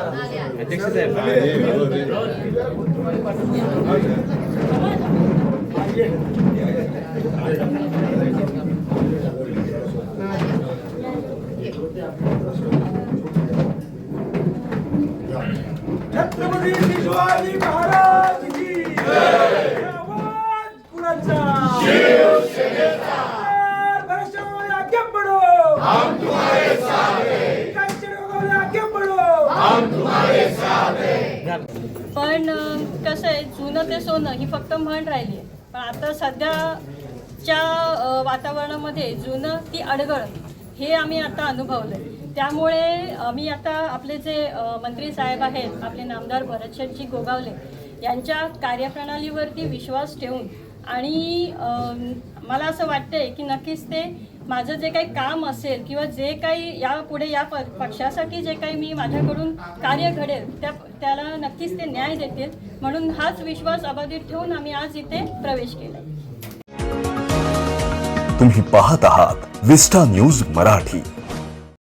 अध्यक्ष साहेब छत्रपती शिवाजी महाराज पण कसं आहे जुनं ते सोनं ही फक्त म्हण राहिली आहे. पण आता सध्याच्या वातावरणामध्ये जुनं ती अडगळ हे आम्ही आता अनुभवलं त्यामुळे आम्ही आता आपले जे मंत्री साहेब आहेत आपले नामदार भरतशेठजी गोगावले यांच्या कार्यप्रणालीवरती विश्वास ठेवून आणि मला असं वाटतंय की नक्कीच ते माझं जे काही काम असेल किंवा जे काही यापुढे या प पक्षासाठी जे काही मी माझ्याकडून कार्य घडेल त्या त्याला नक्कीच ते न्याय देतील. म्हणून हाच विश्वास अबाधित ठेवून आम्ही आज इथे प्रवेश केला. तुम्ही पाहत आहात विस्टा न्यूज मराठी.